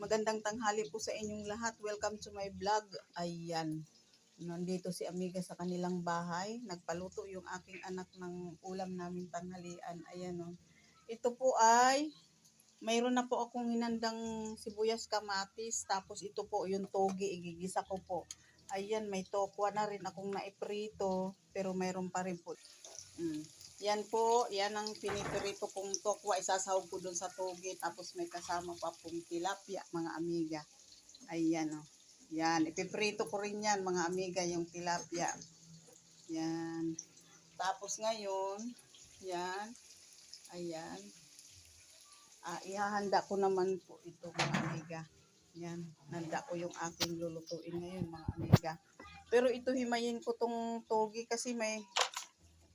Magandang tanghali po sa inyong lahat. Welcome to my vlog. Ayan. Nandito si Amiga sa kanilang bahay. Nagpaluto yung aking anak ng ulam namin tanghalian. Ayan o. Ito po ay mayroon na po akong hinandang sibuyas kamatis. Tapos ito po yung togi. Igigisa ko po. Ayan, may tokwa na rin akong naiprito. Pero mayroon pa rin po. Mm. Yan po, yan ang piniprito kong tokwa. Isasahog ko dun sa toge. Tapos may kasama pa pong tilapia, mga amiga. Ayan o. Yan, ipiprito ko rin yan, mga amiga, yung tilapia. Yan. Tapos ngayon, yan. Ayan. Ah, ihahanda ko naman po ito, mga amiga. Yan. Nanda ko yung aking lulutuin ngayon, mga amiga. Pero ito himayin ko tong togi kasi may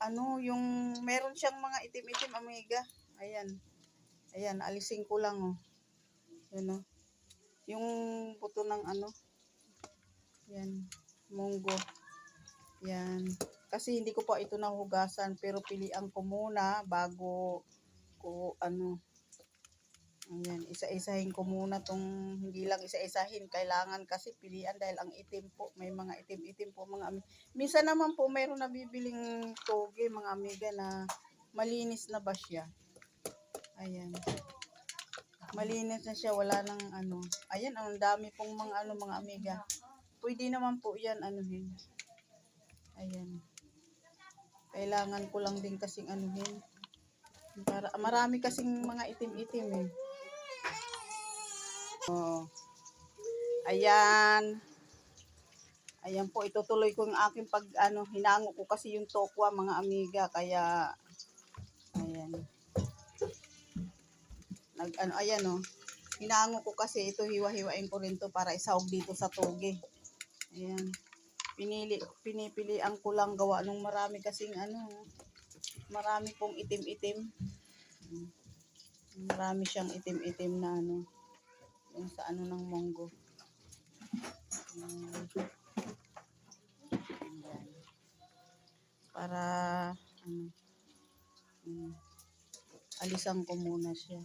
ano, yung meron siyang mga itim-itim amiga. Ayan. Ayan, alisin ko lang oh. Yan oh. Yung puto ng ano. Yan, munggo. Yan. Kasi hindi ko pa ito nahugasan pero pilian ko muna bago ko ano. Ayan, isa-isahin ko muna tong hindi lang isa-isahin. Kailangan kasi pilian dahil ang itim po, may mga itim-itim po mga ami. Minsan naman po mayroon na bibiling toge mga amiga na malinis na ba siya. Ayan. Malinis na siya, wala nang ano. Ayan, ang dami pong mga ano mga amiga. Pwede naman po yan anuhin. Ayan. Kailangan ko lang din kasing anuhin. Para, marami kasing mga itim-itim eh. Oh. Ayan. Ayan po, itutuloy ko yung aking pag, ano, hinango ko kasi yung tokwa, mga amiga, kaya, ayan. Nag, ano, ayan oh. Hinango ko kasi ito, hiwa-hiwain ko rin to para isahog dito sa toge. Ayan. Pinili, pinipilian ko lang gawa nung marami kasing, ano, marami pong itim-itim. Mm. Marami siyang itim-itim na, ano, yung sa ano ng monggo. Ayan. Para ano mm, alisan ko muna siya.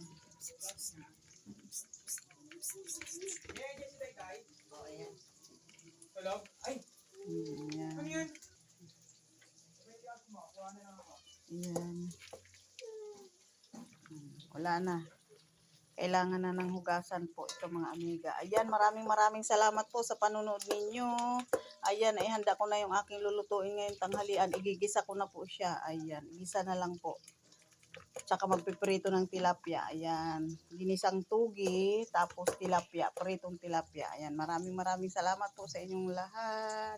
Oh, ayan. Hello? Ay, Ayan. ano yan? Ayan. Wala na. Kailangan na ng hugasan po ito mga amiga. Ayan, maraming maraming salamat po sa panonood ninyo. Ayan, ay handa ko na yung aking lulutuin ngayon tanghalian. Igigisa ko na po siya. Ayan, igisa na lang po. Tsaka magpiprito ng tilapia. Ayan, ginisang tugi, tapos tilapia, pritong tilapia. Ayan, maraming maraming salamat po sa inyong lahat.